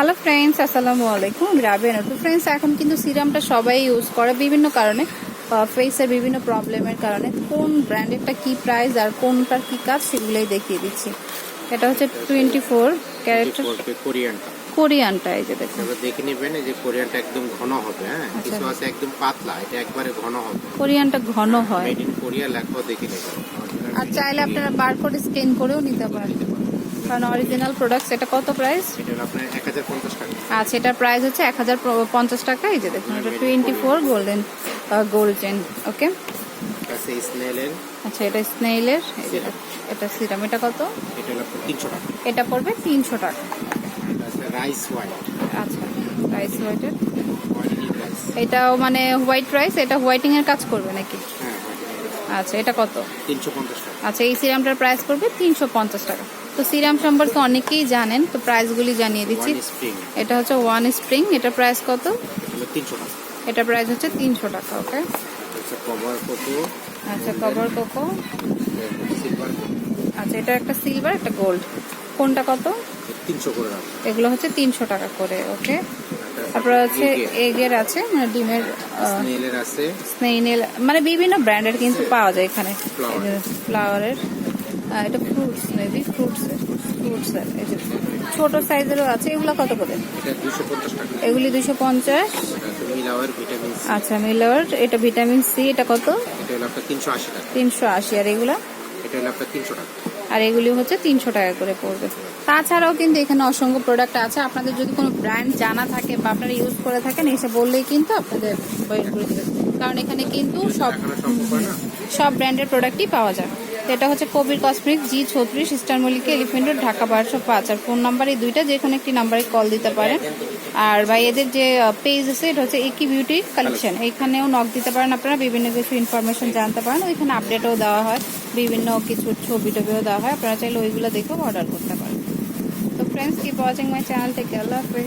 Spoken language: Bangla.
হ্যালো ফ্রেন্ডস আসসালামু আলাইকুম রাবিয়া নটু ফ্রেন্ডস এখন কিন্তু সিরামটা সবাই ইউজ করে বিভিন্ন কারণে। ফেসের বিভিন্ন প্রবলেমের কারণে। কোন ব্র্যান্ডেরটা কি প্রাইস আর কোনটার কি কাজ সেগুলোই দেখিয়ে দিচ্ছি। এটা হচ্ছে টোয়েন্টি ফোর ক্যারেক্টার। কোরিয়ানটা। কোরিয়ানটা এই যে দেখুন। দেখে নেবেন এই যে কোরিয়ানটা একদম ঘন হবে হ্যাঁ? আচ্ছা। কিছু আছে একদম পাতলা এটা একবারে ঘন হবে। কোরিয়ানটা ঘন হয়। মেড ইন কোরিয়া লেখাও দেখে নেবেন। আর চাইলে আপনারা বারকোড স্ক্যান করেও নিতে পারেন। কারণ অরিজিনাল প্রোডাক্টস এটা কত প্রাইস আচ্ছা এটার প্রাইস হচ্ছে এক হাজার পঞ্চাশ টাকা। এই যে দেখুন এটা twenty four golden gold chain okay আচ্ছা এটা স্নেইলের এটা সিরাম এটা কত? এটা পড়বে তিনশো টাকা। রাইস হোয়াইট আচ্ছা রাইস হোয়াইটের এটাও মানে হোয়াইট রাইস এটা হোয়াইটিং এর কাজ করবে নাকি? হ্যাঁ আচ্ছা এটা কত? তিনশো আচ্ছা এই সিরামটার প্রাইস পড়বে তিনশো পঞ্চাশ টাকা। তো সিরাম সম্পর্কে অনেকেই জানেন তো প্রাইসগুলি জানিয়ে দিচ্ছি। এটা হচ্ছে ওয়ান স্প্রিং এটা প্রাইস কত? এটা প্রাইস হচ্ছে তিনশো টাকা ওকে হচ্ছে কভার কোকো আচ্ছা কভার কোকো আচ্ছা এটা একটা সিলভার একটা গোল্ড কোনটা কত? তিনশো করে এগুলো হচ্ছে তিনশো টাকা করে ওকে তারপরে হচ্ছে এগের। আছে মানে ডিমের স্নেইনেল মানে বিভিন্ন ব্র্যান্ডের কিন্তু পাওয়া যায় এখানে। ফ্লাওয়ারের এটা ফ্রুটস মেবি ফ্রুটস ফ্রুটস এই যে ছোট সাইজেরও আছে। এগুলো কত করে? এগুলি দুশো পঞ্চাশ। মিলাওয়ার আচ্ছা মিলার এটা ভিটামিন সি এটা কত? তিনশো আশি আর এগুলা? আর এগুলি হচ্ছে তিনশো টাকা করে পড়বে। তাছাড়াও কিন্তু এখানে অসংখ্য প্রোডাক্ট আছে। আপনাদের যদি কোনো ব্র্যান্ড জানা থাকে বা আপনারা ইউজ করে থাকেন এসে বললেই কিন্তু আপনাদের। কারণ এখানে কিন্তু সব সব ব্র্যান্ডের প্রোডাক্টই পাওয়া যায় এটা হচ্ছে কবির কসমেটিক জি ছত্রিশ, star Mallika elephant road, Dhaka বারোশো পাঁচ। আর ফোন নাম্বার এই দুইটা, যে একটি নাম্বারে কল দিতে পারেন। আর ভাই, এদের যে পেজ আছে, এটা হচ্ছে একি বিউটি কালেকশন এখানেও নক দিতে পারেন আপনারা, বিভিন্ন কিছু ইনফরমেশন জানতে পারেন। ওইখানে আপডেটও দেওয়া হয়, বিভিন্ন কিছু ছবি টবিও দেওয়া হয়। আপনারা চাইলে ওইগুলো দেখেও অর্ডার করতে পারেন। তো friends keep watching my channel থেকে আল্লাহ হাফেজ।